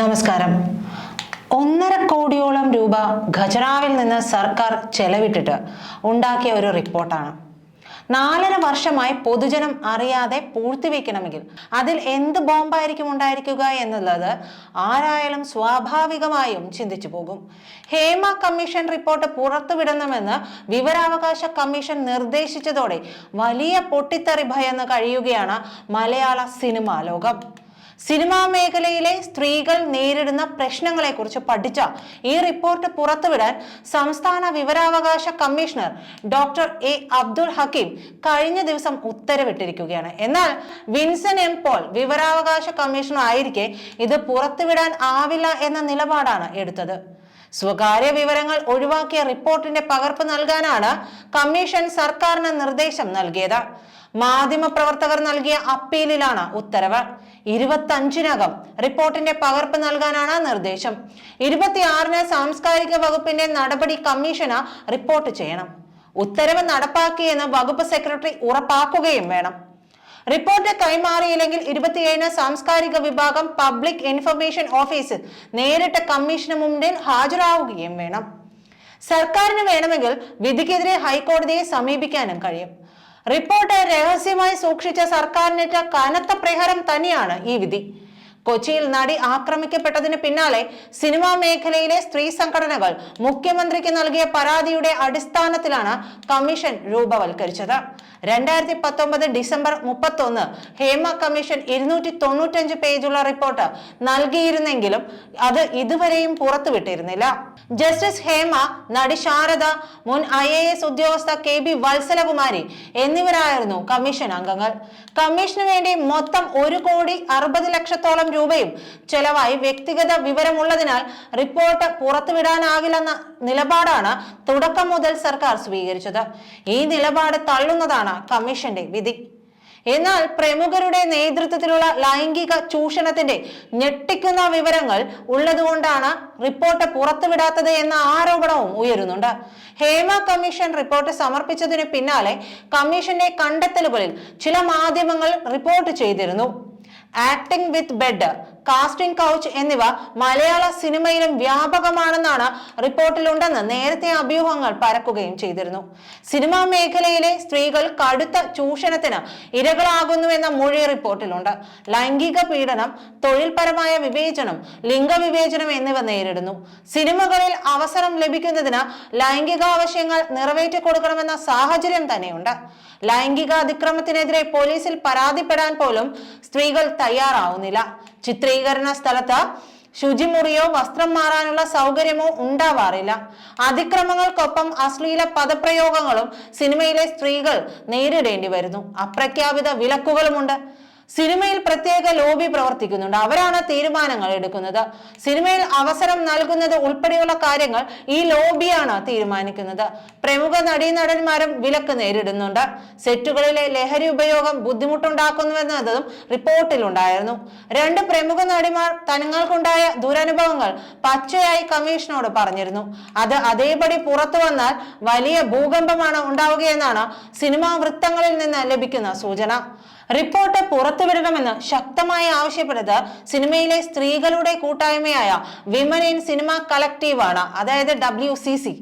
നമസ്കാരം. ഒന്നര കോടിയോളം രൂപ ഖജനാവിൽ നിന്ന് സർക്കാർ ചെലവിട്ടിട്ട് ഉണ്ടാക്കിയ ഒരു റിപ്പോർട്ടാണ്. നാലര വർഷമായി പൊതുജനം അറിയാതെ പൂഴ്ത്തിവെക്കണമെങ്കിൽ അതിൽ എന്ത് ബോംബായിരിക്കും ഉണ്ടായിരിക്കുക എന്നുള്ളത് ആരായാലും സ്വാഭാവികമായും ചിന്തിച്ചു പോകും. ഹേമ കമ്മീഷൻ റിപ്പോർട്ട് പുറത്തുവിടണമെന്ന് വിവരാവകാശ കമ്മീഷൻ നിർദ്ദേശിച്ചതോടെ വലിയ പൊട്ടിത്തെറി ഭയന്ന് കഴിയുകയാണ് മലയാള സിനിമാ ലോകം. സിനിമാ മേഖലയിലെ സ്ത്രീകൾ നേരിടുന്ന പ്രശ്നങ്ങളെക്കുറിച്ച് പഠിച്ച ഈ റിപ്പോർട്ട് പുറത്തുവിടാൻ സംസ്ഥാന വിവരാവകാശ commissioner doctor A Abdul Hakeem കഴിഞ്ഞ ദിവസം ഉത്തരവിട്ടിരിക്കുകയാണ്. എന്നാൽ വിൻസൻ എം പോൾ വിവരാവകാശ കമ്മീഷണർ ആയിരിക്കെ ഇത് പുറത്തുവിടാൻ ആവില്ല എന്ന നിലപാടാണ് എടുത്തത്. സ്വകാര്യ വിവരങ്ങൾ ഒഴിവാക്കിയ റിപ്പോർട്ടിന്റെ പകർപ്പ് നൽകാനാണ് കമ്മീഷൻ സർക്കാരിന് നിർദ്ദേശം നൽകിയത്. മാധ്യമപ്രവർത്തകർ നൽകിയ അപ്പീലിലാണ് ഉത്തരവ്. ഇരുപത്തഞ്ചിനകം റിപ്പോർട്ടിന്റെ പകർപ്പ് നൽകാനാണ് നിർദ്ദേശം. ഇരുപത്തിയാറിന് സാംസ്കാരിക വകുപ്പിന്റെ നടപടി കമ്മീഷന് റിപ്പോർട്ട് ചെയ്യണം. ഉത്തരവ് നടപ്പാക്കിയെന്ന് വകുപ്പ് സെക്രട്ടറി ഉറപ്പാക്കുകയും വേണം. റിപ്പോർട്ട് കൈമാറിയില്ലെങ്കിൽ ഇരുപത്തിയേഴിന് സാംസ്കാരിക വിഭാഗം പബ്ലിക് ഇൻഫർമേഷൻ ഓഫീസിൽ നേരിട്ട് കമ്മീഷന് മുമ്പിൽ ഹാജരാവുകയും വേണം. സർക്കാരിന് വേണമെങ്കിൽ വിധിക്കെതിരെ ഹൈക്കോടതിയെ സമീപിക്കാനും കഴിയും. റിപ്പോർട്ട് രഹസ്യമായി സൂക്ഷിച്ച സർക്കാരിനേറ്റ കനത്ത പ്രഹരം തന്നെയാണ് ഈ വിധി. കൊച്ചിയിൽ നടി ആക്രമിക്കപ്പെട്ടതിന് പിന്നാലെ സിനിമാ മേഖലയിലെ സ്ത്രീ സംഘടനകൾ മുഖ്യമന്ത്രിക്ക് നൽകിയ പരാതിയുടെ അടിസ്ഥാനത്തിലാണ് കമ്മീഷൻ രൂപവൽക്കരിച്ചത്. രണ്ടായിരത്തി പത്തൊമ്പത് ഡിസംബർ മുപ്പത്തൊന്ന് ഹേമ കമ്മീഷൻ ഇരുന്നൂറ്റി തൊണ്ണൂറ്റഞ്ച് പേജുള്ള റിപ്പോർട്ട് നൽകിയിരുന്നെങ്കിലും അത് ഇതുവരെയും പുറത്തുവിട്ടിരുന്നില്ല. ജസ്റ്റിസ് ഹേമ നടി ശാരദ മുൻ ഐ എ എസ് ഉദ്യോഗസ്ഥ കെ ബി വത്സലകുമാരി എന്നിവരായിരുന്നു കമ്മീഷൻ അംഗങ്ങൾ. കമ്മീഷന് വേണ്ടി മൊത്തം ഒരു കോടി അറുപത് ലക്ഷത്തോളം രൂപയും ചെലവായി വ്യക്തിഗത വിവരമുള്ളതിനാൽ റിപ്പോർട്ട് പുറത്തുവിടാനാകില്ലെന്ന നിലപാടാണ് തുടക്കം മുതൽ സർക്കാർ സ്വീകരിച്ചത്. ഈ നിലപാട് തള്ളുന്നതാണ് കമ്മീഷന്റെ വിധി. എന്നാൽ പ്രമുഖരുടെ നേതൃത്വത്തിലുള്ള ലൈംഗിക ചൂഷണത്തിന്റെ ഞെട്ടിക്കുന്ന വിവരങ്ങൾ ഉള്ളതുകൊണ്ടാണ് റിപ്പോർട്ട് പുറത്തുവിടാത്തത് എന്ന ആരോപണവും ഉയരുന്നുണ്ട്. ഹേമ കമ്മീഷൻ റിപ്പോർട്ട് സമർപ്പിച്ചതിന് പിന്നാലെ കമ്മീഷന്റെ കണ്ടെത്തലുകളിൽ ചില മാധ്യമങ്ങൾ റിപ്പോർട്ട് ചെയ്തിരുന്നു. acting with bed. Casting couch എന്നിവ മലയാള സിനിമയിലും വ്യാപകമാണെന്നാണ് റിപ്പോർട്ടിലുണ്ടെന്ന് നേരത്തെ അഭ്യൂഹങ്ങൾ പരക്കുകയും ചെയ്തിരുന്നു. സിനിമാ മേഖലയിലെ സ്ത്രീകൾ കടുത്ത ചൂഷണത്തിന് ഇരകളാകുന്നുവെന്ന മൊഴി റിപ്പോർട്ടിലുണ്ട്. ലൈംഗിക പീഡനം തൊഴിൽപരമായ വിവേചനം ലിംഗവിവേചനം എന്നിവ നേരിടുന്നു. സിനിമകളിൽ അവസരം ലഭിക്കുന്നതിന് ലൈംഗികാവശ്യങ്ങൾ നിറവേറ്റി കൊടുക്കണമെന്ന സാഹചര്യം തന്നെയുണ്ട്. ലൈംഗിക അതിക്രമത്തിനെതിരെ പോലീസിൽ പരാതിപ്പെടാൻ പോലും സ്ത്രീകൾ തയ്യാറാവുന്നില്ല. ചിത്രീകരണ സ്ഥലത്ത് ശുചിമുറിയോ വസ്ത്രം മാറാനുള്ള സൗകര്യമോ ഉണ്ടാവാറില്ല. അതിക്രമങ്ങൾക്കൊപ്പം അശ്ലീല പദപ്രയോഗങ്ങളും സിനിമയിലെ സ്ത്രീകൾ നേരിടേണ്ടി വരുന്നു. അപ്രഖ്യാപിത വിലക്കുകളുമുണ്ട്. സിനിമയിൽ പ്രത്യേക ലോബി പ്രവർത്തിക്കുന്നുണ്ട്. അവരാണ് തീരുമാനങ്ങൾ എടുക്കുന്നത്. സിനിമയിൽ അവസരം നൽകുന്നത് ഉൾപ്പെടെയുള്ള കാര്യങ്ങൾ ഈ ലോബിയാണ് തീരുമാനിക്കുന്നത്. പ്രമുഖ നടീനടന്മാരും വിലക്ക് നേരിടുന്നുണ്ട്. സെറ്റുകളിലെ ലഹരി ഉപയോഗം ബുദ്ധിമുട്ടുണ്ടാക്കുന്നുവെന്നതും റിപ്പോർട്ടിലുണ്ടായിരുന്നു. രണ്ട് പ്രമുഖ നടിമാർ തങ്ങൾക്കുണ്ടായ ദുരനുഭവങ്ങൾ പച്ചയായി കമ്മീഷനോട് പറഞ്ഞിരുന്നു. അത് അതേപടി പുറത്തു വന്നാൽ വലിയ ഭൂകമ്പമാണ് ഉണ്ടാവുകയെന്നാണ് സിനിമാ വൃത്തങ്ങളിൽ നിന്ന് ലഭിക്കുന്ന സൂചന. റിപ്പോർട്ട് പുറത്തുവിടണമെന്ന് ശക്തമായി ആവശ്യപ്പെട്ടത് സിനിമയിലെ സ്ത്രീകളുടെ കൂട്ടായ്മയായ വിമൻ ഇൻ സിനിമ കളക്റ്റീവ് ആണ് അതായത് ഡബ്ല്യു സി സി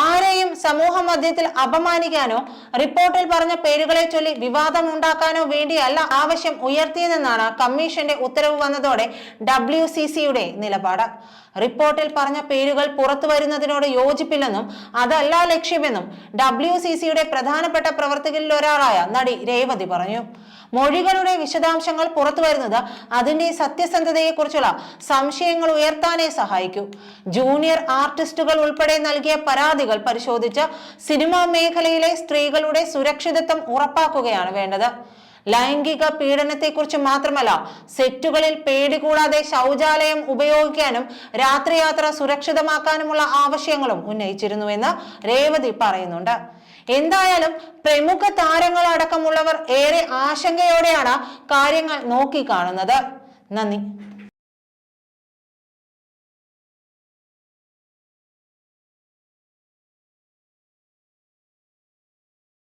ആരെയും സമൂഹ മധ്യത്തിൽ അപമാനിക്കാനോ റിപ്പോർട്ടിൽ പറഞ്ഞ പേരുകളെ ചൊല്ലി വിവാദം ഉണ്ടാക്കാനോ വേണ്ടിയല്ല ആവശ്യം ഉയർത്തിയതെന്നാണ് കമ്മീഷന്റെ ഉത്തരവ് വന്നതോടെ ഡബ്ല്യു സി സിയുടെ നിലപാട്. റിപ്പോർട്ടിൽ പറഞ്ഞ പേരുകൾ പുറത്തു വരുന്നതിനോട് യോജിപ്പില്ലെന്നും അതല്ല ലക്ഷ്യമെന്നും ഡബ്ല്യു സി സിയുടെ പ്രധാനപ്പെട്ട പ്രവർത്തകരിൽ ഒരാളായ നടി രേവതി പറഞ്ഞു. മൊഴികളുടെ വിശദാംശങ്ങൾ പുറത്തു വരുന്നത് അതിന്റെ സത്യസന്ധതയെക്കുറിച്ചുള്ള സംശയങ്ങൾ ഉയർത്താനേ സഹായിക്കൂ. ജൂനിയർ ആർട്ടിസ്റ്റുകൾ ഉൾപ്പെടെ നൽകിയ പരാതികൾ പരിശോധിച്ച് സിനിമാ മേഖലയിലെ സ്ത്രീകളുടെ സുരക്ഷിതത്വം ഉറപ്പാക്കുകയാണ് വേണ്ടത്. ലൈംഗിക പീഡനത്തെക്കുറിച്ച് മാത്രമല്ല സെറ്റുകളിൽ പേടി കൂടാതെ ശൗചാലയം ഉപയോഗിക്കാനും രാത്രിയാത്ര സുരക്ഷിതമാക്കാനുമുള്ള ആവശ്യങ്ങളും ഉന്നയിച്ചിരുന്നുവെന്ന് രേവതി പറയുന്നുണ്ട്. എന്തായാലും പ്രമുഖ താരങ്ങളടക്കമുള്ളവർ ഏറെ ആശങ്കയോടെയാണ് കാര്യങ്ങൾ നോക്കിക്കാണുന്നത്. നന്ദി.